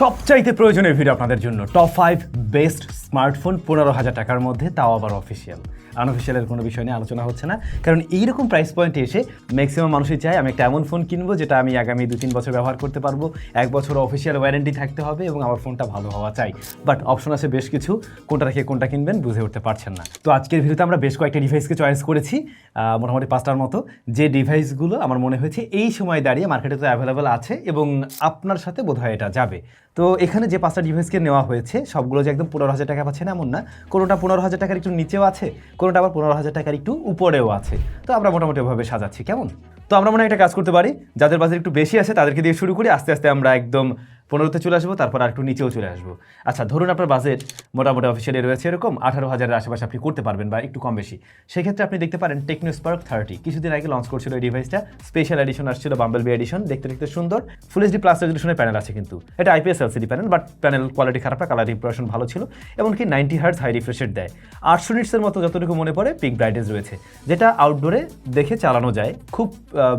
সবচাইতে প্রয়োজনীয় ভিডিও আপনাদের জন্য। টপ ফাইভ বেস্ট স্মার্টফোন পনেরো হাজার টাকার মধ্যে, তাও আবার অফিসিয়াল আনঅফিসিয়ালের কোনো বিষয় নিয়ে আলোচনা হচ্ছে না, কারণ এইরকম প্রাইস পয়েন্টে এসে ম্যাক্সিমাম মানুষই চায়, আমি একটা এমন ফোন কিনবো যেটা আমি আগামী দু তিন বছর ব্যবহার করতে পারব। এক বছর অফিসিয়াল ওয়ারেন্টি থাকতে হবে এবং আমার ফোনটা ভালো হওয়া চাই। বাট অপশন আছে বেশ কিছু, কোনটা রেখে কোনটা কিনবেন বুঝে উঠতে পারছেন না। তো আজকের ভিডিওতে আমরা বেশ কয়েকটা ডিভাইসকে চয়েস করেছি মোটামুটি পাঁচটার মতো। যে ডিভাইসগুলো আমার মনে হয়েছে এই সময় দাঁড়িয়ে মার্কেটে তো অ্যাভেলেবেল আছে এবং আপনার সাথে বোধহয় এটা যাবে। তো এখানে যে পাঁচটা ডিভাইসকে নেওয়া হয়েছে, সবগুলো যে একদম পনেরো হাজার টাকা না এমন না, কোনোটা পনেরো হাজার টাকার একটু নিচেও আছে, কোনোটা আবার পনেরো হাজার টাকার একটু উপরেও আছে। তো আমরা মোটামুটি ওভাবে সাজাচ্ছি, কেমন? তো আমরা মনে হয় একটা কাজ করতে পারি, যাদের বাজার একটু বেশি আছে তাদেরকে দিয়ে শুরু করি, আস্তে আস্তে আমরা একদম পনেরোতে চলে আসব, তারপর আর একটু নিচেও চলে আসব। আচ্ছা ধরুন আপনার বাজেট মোটামুটি অফিসিয়ালি রয়েছে এরকম, আঠারো হাজারের আশেপাশে আপনি করতে পারবেন বা একটু কম বেশি। সেক্ষেত্রে আপনি দেখতে পারেন টেকনো স্পার্ক থার্টি কিছুদিন আগে লঞ্চ করছিল এই ডিভাইসটা স্পেশাল এডিশন আসছিল বাম্বেল বি এডিশন দেখতে দেখতে সুন্দর। ফুল এইচডি প্লাস রেজলিউশনের প্যানেল আছে কিন্তু। এটা IPS LCD panel but panel quality খারাপ না কালার রিপ্রেশন ভালো ছিল, এমনকি নাইনটি হার্টস হাই রিফ্রেশের দেয়। আটশো নিটসের মতো যতটুকু মনে পড়ে পিক ব্রাইটনেস রয়েছে। যেটা আউটডোরে দেখে চালানো যায়, খুব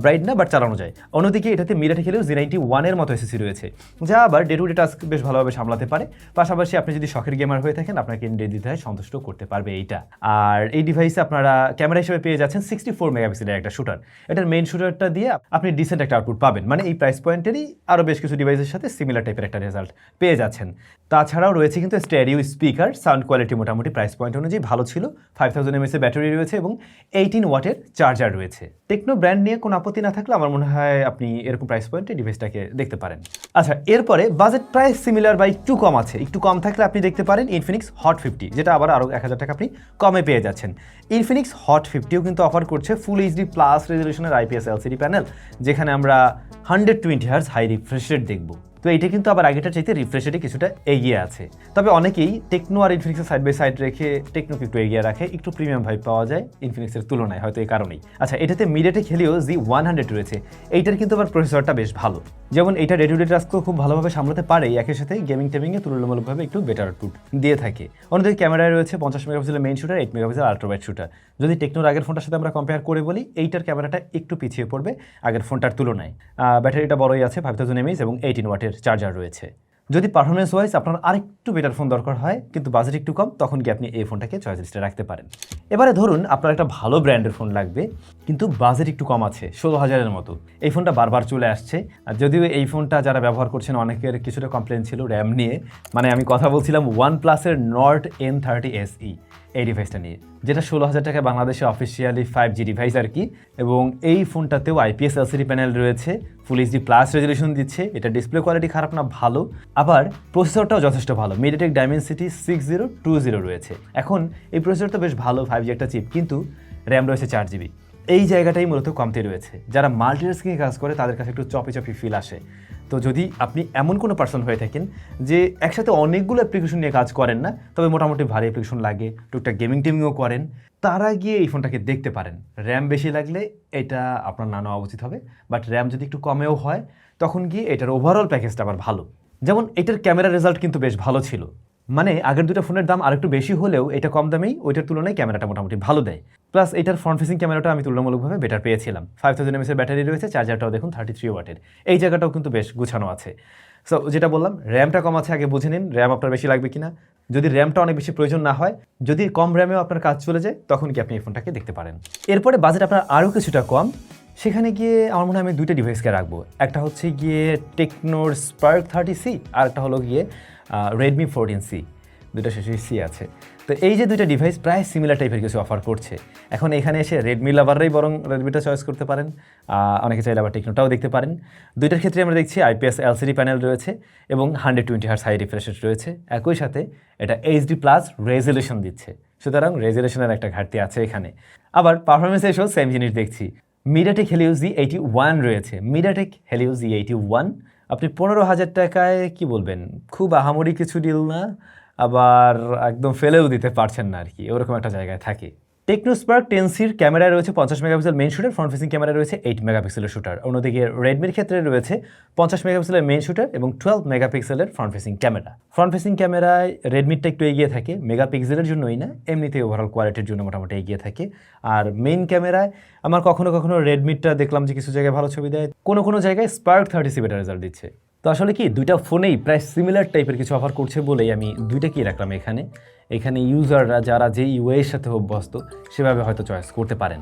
ব্রাইট না বাট চালানো যায়। অন্যদিকে এটাতে মিরাটে খেলেও জি নাইনটি ওয়ানের মতো এসএসি রয়েছে। যা আবার ডে টু ডে টাস্ক বেশ ভালোভাবে সামলাতে পারে। পাশাপাশি আপনি যদি শখের গেমার হয়ে থাকেন, আপনাকে নির্দ্বিধায় সন্তুষ্ট করতে পারবে এইটা। আর এই ডিভাইসে আপনারা ক্যামেরা হিসেবে পেয়ে যাচ্ছেন সিক্সটি ফোর মেগাপিক্সেলের একটা শুটার এটার মেইন শুটারটা দিয়ে আপনি ডিসেন্ট একটা আউটপুট পাবেন। মানে এই প্রাইস পয়েন্টেরই আরও বেশ কিছু ডিভাইসের সাথে সিমিলার টাইপের একটা রেজাল্ট পেয়ে যাচ্ছেন। তাছাড়াও রয়েছে কিন্তু স্টেরিও স্পিকার সাউন্ড কোয়ালিটি মোটামুটি প্রাইস পয়েন্ট অনুযায়ী ভালো ছিল। ফাইভ থাউজেন্ড এমএস এর ব্যাটারি রয়েছে এবং এইটিন ওয়াটের চার্জার রয়েছে। টেকনো ব্র্যান্ড নিয়ে কোনো আপত্তি না থাকলে আমার মনে হয় আপনি এরকম প্রাইস পয়েন্টে ডিভাইসটাকে দেখতে পারেন। আচ্ছা এরপরে বাজেট প্রায় সিমিলার বা একটু কম আছে। একটু কম থাকলে আপনি দেখতে পারেন ইনফিনিক্স হট ফিফটি যেটা আবার আরও এক হাজার টাকা আপনি কমে পেয়ে যাচ্ছেন। ইনফিনিক্স হট ফিফটিও কিন্তু অফার করছে ফুল এইচডি প্লাস রেজলিউশনের আইপিএস এলসিডি প্যানেল যেখানে আমরা hundred twenty hertz high refresh rate দেখব। তো এইটা কিন্তু আবার আগেটার চাইতে রিফ্রেশ রেটে কিছুটা এগিয়ে আছে। তবে অনেকেই টেকনো আর ইনফিনিক্সের সাইড বাই সাইড রেখে টেকনোকে একটু এগিয়ে রাখে, একটু প্রিমিয়াম ভাইব পাওয়া যায় ইনফিনিক্সের তুলনায়, হয়তো এই কারণেই। আচ্ছা এটাতে মিডেটে খেলেও জি ওয়ান হান্ড্রেড রয়েছে। এইটার কিন্তু আবার প্রসেসরটা বেশ ভালো। যেমন এটা ডে টু খুব ভালোভাবে সামলাতে পারে, একই সাথে গেমিং টেমিংয়ে তুলনামূলকভাবে একটু বেটার আউটপুট দিয়ে থাকে। অন্যদিকে ক্যামেরায় রয়েছে পঞ্চাশ মেগাপিক্সেলের main shooter eight megapixel ultrawide shooter যদি টেকনোর আগের ফোনটার সাথে আমরা কম্পেয়ার করে বলি, এইটার ক্যামেরাটা একটু পিছিয়ে পড়বে আগের ফোনটার তুলনায়। ব্যাটারিটা বড়ই আছে ফাইভ থাউজেন্ড এমএইচ এবং এইটিন ওয়াটের চার্জার রয়েছে। যদি পারফরমেন্স ওয়াইজ আপনার আরেকটু বেটার ফোন দরকার হয়, কিন্তু বাজেট একটু কম, তখন কি আপনি এই ফোনটাকে চয়েস লিস্টে রাখতে পারেন। এবারে ধরুন, আপনার একটা ভালো ব্র্যান্ডের ফোন লাগবে, কিন্তু বাজেট একটু কম আছে, ষোলো হাজারের মতো। এই ফোনটা বারবার চলে আসছে। আর যদিও এই ফোনটা যারা ব্যবহার করছেন, অনেকের কিছুটা কমপ্লেন ছিল র্যাম নিয়ে। মানে আমি কথা বলছিলাম ওয়ান প্লাসের নর্ড এন থার্টি এসই এই ডিভাইসটা নিয়ে। যেটা ষোলো হাজার টাকা বাংলাদেশে অফিসিয়ালি ফাইভ জি ডিভাইস আর কি, এবং এই ফোনটাতেও আইপিএস এলসিডি প্যানেল রয়েছে ফুল এইচডি প্লাস রেজলিউশন দিচ্ছে, এটা ডিসপ্লে কোয়ালিটি খারাপ না, ভালো। আবার প্রসেসরটাও যথেষ্ট ভালো MediaTek Dimensity six zero two zero রয়েছে। এখন এই প্রসেসরটা বেশ ভালো ফাইভ জি একটা চিপ কিন্তু র্যাম রয়েছে চার জিবি এই জায়গাটাই মূলত কমতি রয়েছে। যারা মাল্টিটাস্কিং কাজ করে, তাদের কাছে একটু চপি চপি ফিল আসে। তো যদি আপনি এমন কোনো পার্সন হয়ে থাকেন যে একসাথে অনেকগুলো অ্যাপ্লিকেশন নিয়ে কাজ করেন না, তবে মোটামুটি ভারী অ্যাপ্লিকেশন লাগে, টুকটাক গেমিং টেমিংও করেন, তারা গিয়ে এই ফোনটাকে দেখতে পারেন। র্যাম বেশি লাগলে এটা আপনার না নেওয়া উচিত হবে বাট র্যাম যদি একটু কমেও হয়, তখন গিয়ে এটার ওভারঅল প্যাকেজটা আবার ভালো। যেমন এটার ক্যামেরা রেজাল্ট কিন্তু বেশ ভালো ছিল। মানে আগের দুটো ফোনের দাম আরেকটু বেশি হলেও এটা কম দামেই ওইটার তুলনায় ক্যামেরাটা মোটামুটি ভালো দেয়। প্লাস এটার ফ্রন্ট ফেসিং ক্যামেরাটা আমি তুলনামূলকভাবে বেটার পেয়েছিলাম। ফাইভ থাউজেন্ড এমএসের ব্যাটারি রয়েছে চার্জারটাও দেখুন থার্টি থ্রি ওয়াটের এই জায়গাটাও কিন্তু বেশ গুছানো আছে। সো যেটা বললাম র্যামটা কম আছে, আগে বুঝে নিন র্যাম আপনার বেশি লাগবে কিনা। যদি র্যামটা অনেক বেশি প্রয়োজন না হয়, যদি কম র্যামেও আপনার কাজ চলে যায়, তখন কি আপনি এই ফোনটাকে দেখতে পারেন। এরপরে বাজেট আপনার আরও কিছুটা কম। সেখানে গিয়ে আমার মনে হয় আমি দুইটা ডিভাইসকে রাখব। একটা হচ্ছে গিয়ে টেকনোর স্পার্ক থার্টি সি আর একটা হলো গিয়ে রেডমি ফোরটিন সি দুটো শেষে সি আছে। তো এই যে দুইটা ডিভাইস প্রায় সিমিলার টাইপের কিছু অফার করছে। এখন এখানে এসে রেডমি লাভাররাই বরং রেডমিটা চয়েস করতে পারেন। অনেকে চাইলে আবার টেকনোটাও দেখতে পারেন। দুইটার ক্ষেত্রে আমরা দেখছি আইপিএস এলসিডি প্যানেল রয়েছে এবং hundred twenty hertz high refresh রয়েছে। একই সাথে এটা এইচডি প্লাস রেজলিউশন দিচ্ছে। সুতরাং রেজলিউশনের একটা ঘাটতি আছে এখানে। আবার পারফরমেন্স এসেও সেম জিনিস দেখছি। MediaTek Helio G eighty one রয়েছে। MediaTek Helio G eighty one আপনি পনেরো হাজার টাকায় কি বলবেন? খুব আহামরি কিছু ডিল না, আবার একদম ফেলেও দিতে পারছেন না আর কি ওরকম একটা জায়গায় থাকে। টেকনোস্পার্ক টেনসির ক্যামেরায় রয়েছে পঞ্চাশ megapixel main shooter front facing camera রয়েছে এইট মেগাপিক্সেলের শুটার অন্যদিকে রেডমির ক্ষেত্রে রয়েছে পঞ্চাশ মেগাপিক্সেলের মেন শুটার এবং টুয়েলভ মেগাপিক্সেলের front facing camera front facing ক্যামেরায় রেডমিরটা একটু এগিয়ে থাকে মেগাপিক্সেলের জন্যই না এমনিতে ওভারঅল কোয়ালিটির জন্য মোটামুটি এগিয়ে থাকে। আর মেইন ক্যামেরায় আমার কখনো কখনো রেডমিরটা দেখলাম যে কিছু জায়গায় ভালো ছবি দেয়, কোনো কোনো জায়গায় Spark thirty C better result দিচ্ছে। তো আসলে কি, দুইটা ফোনেই প্রায় সিমিলার টাইপের কিছু অফার করছে বলেই আমি দুইটা কি রাখলাম এখানে। এখানে ইউজাররা যারা যে ইউএর সাথে অভ্যস্ত, সেভাবে হয়তো চয়েস করতে পারেন।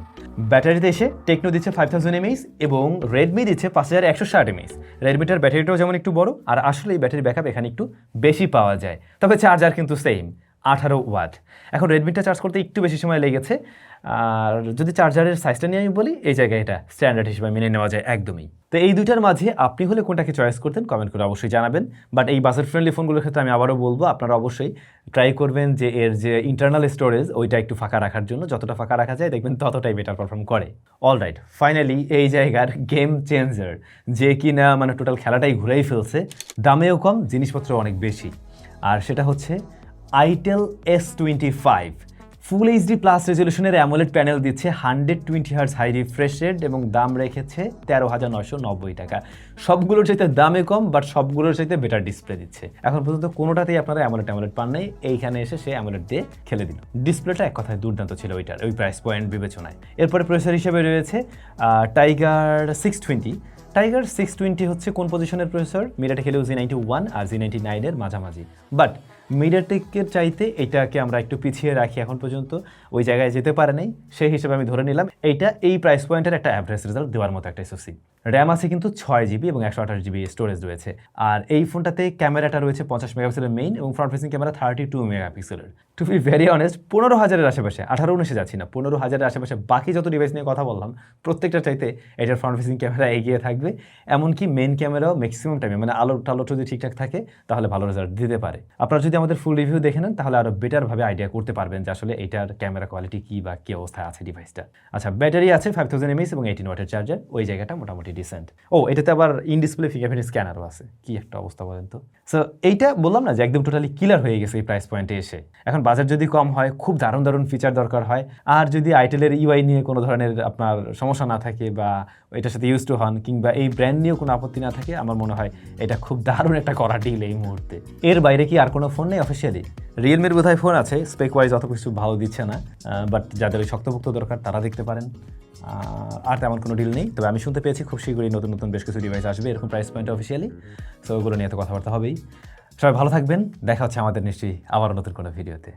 ব্যাটারিতে এসে টেকনো দিচ্ছে ফাইভ থাউজেন্ড এমএইচ এবং রেডমি দিচ্ছে পাঁচ হাজার একশো ষাট এমএইচ রেডমিটার ব্যাটারিটাও যেমন একটু বড়, আর আসলে এই ব্যাটারি ব্যাকআপ এখানে একটু বেশি পাওয়া যায়। তবে চার্জার কিন্তু সেম আঠারো ওয়াট এখন রেডমিটা চার্জ করতে একটু বেশি সময় লেগেছে। আর যদি চার্জারের সাইজটা নিয়ে আমি বলি, এই জায়গায় এটা স্ট্যান্ডার্ড হিসেবে মেনে নেওয়া যায় একদমই। তো এই দুইটার মাঝে আপনি হলে কোনটাকে চয়েস করতেন কমেন্ট করে অবশ্যই জানাবেন। বাট এই বাজার ফ্রেন্ডলি ফোনগুলোর ক্ষেত্রে আমি আবারও বলব, আপনারা অবশ্যই ট্রাই করবেন যে এর যে ইন্টারনাল স্টোরেজ ওইটা একটু ফাঁকা রাখার জন্য। যতটা ফাঁকা রাখা যায়, দেখবেন ততটাই বেটার পারফর্ম করে। অল রাইট ফাইনালি এই জায়গার গেম চেঞ্জার যে কিনা মানে টোটাল খেলাটাই ঘুরেই ফেলছে। দামেও কম জিনিসপত্র অনেক বেশি। আর সেটা হচ্ছে itel S twenty five full HD plus রেজলিউশনের AMOLED panel দিচ্ছে hundred twenty hertz high refresh rate এবং দাম রেখেছে তেরো হাজার নয়শো নব্বই টাকা। সবগুলোর চাইতে দামে কম বাট সবগুলোর চাইতে বেটার ডিসপ্লে দিচ্ছে। এখন পর্যন্ত কোনোটাতেই আপনারা অ্যামোলেড অ্যামোলেড পান নাই। এইখানে এসে সে অ্যামোলেড দিয়ে খেলে দিল। ডিসপ্লেটা এক কথায় দুর্দান্ত ছিল ওইটার, ওই প্রাইস পয়েন্ট বিবেচনায়। এরপরে প্রসেসর হিসেবে রয়েছে Tiger six twenty Tiger six twenty হচ্ছে কোন পজিশনের প্রসেসর মিরাটে খেলেও জি নাইনটি ওয়ান আর জি নাইনটি নাইনের মাঝামাঝি। বাট মিডিয়াটেকের চাইতে এটাকে আমরা একটু পিছিয়ে রাখি এখন পর্যন্ত। ওই জায়গায় যেতে পারে নাই, সেই হিসেবে আমি ধরে নিলাম, এইটা এই প্রাইস পয়েন্টের একটা অ্যাভারেজ রেজাল্ট দেওয়ার মতো একটা এসওসি র্যাম আছে কিন্তু ছয় জিবি এবং একশো আঠাশ জিবি স্টোরেজ রয়েছে। আর এই ফোনটাতে ক্যামেরাটা রয়েছে পঞ্চাশ মেগাপিক্সেলের মেইন এবং front facing camera thirty two মেগাপিক্সেলের। টু বি ভেরি অনেস্ট পনেরো হাজারের আশেপাশে, আঠারো উনিশে যাচ্ছি না, পনেরো হাজারের আশেপাশে বাকি যত ডিভাইস নিয়ে কথা বললাম প্রত্যেকটা চাইতে এটার ফ্রন্ট ফেসিং ক্যামেরা এগিয়ে থাকবে। এমনকি মেন ক্যামেরাও ম্যাক্সিমাম টাইমে মানে আলো টালো যদি ঠিকঠাক থাকে, তাহলে ভালো রেজাল্ট দিতে পারে। আপনারা যদি আমাদের ফুল রিভিউ দেখে নেন, তাহলে আরও বেটারভাবে আইডিয়া করতে পারবেন যে আসলে এটার ক্যামেরা কোয়ালিটি কী বা কী অবস্থায় আছে ডিভাইসটা আচ্ছা ব্যাটারি আছে ফাইভ থাউজেন্ড এমএস এবং এইটিন ওয়াটের চার্জার ওই জায়গাটা মোটামুটি ডিসেন্ট ও এটাতে আবার ইন ডিসপ্লে ফিঙ্গারপ্রিন্ট স্ক্যানারও আছে। কি একটা অবস্থা বলেন তো? সো এইটা বললাম না যে একদম টোটালি কিলার হয়ে গেছে এই প্রাইস পয়েন্টে এসে। এখন বাজার যদি কম হয়, খুব দারুণ দারুণ ফিচার দরকার হয়। আর যদি আইটেলের ইউআই নিয়ে কোনো ধরনের আপনার সমস্যা না থাকে বা এটার সাথে ইউজ টু হন কিংবা এই ব্র্যান্ড নিয়েও কোনো আপত্তি না থাকে, আমার মনে হয় এটা খুব দারুণ একটা করা ডিল এই মুহূর্তে। এর বাইরে কি আর কোনো ফোন নেই অফিসিয়ালি রিয়েলমির বোধহয় ফোন আছে স্পেক ওয়াইজ অত কিছু ভালো দিচ্ছে না বাট যাদের ওই শক্তভুক্ত দরকার তারা দেখতে পারেন। আর তেমন কোনো ডিল নেই। তবে আমি শুনতে পেয়েছি খুব শীঘ্রই নতুন নতুন বেশ কিছু ডিভাইস আসবে, এরকম প্রাইস পয়েন্ট অফিসিয়ালি সো ওগুলো নিয়ে তো কথাবার্তা হবেই। সবাই ভালো থাকবেন, দেখা হচ্ছে আমাদের নিশ্চয়ই আবার নতুন কোনো ভিডিওতে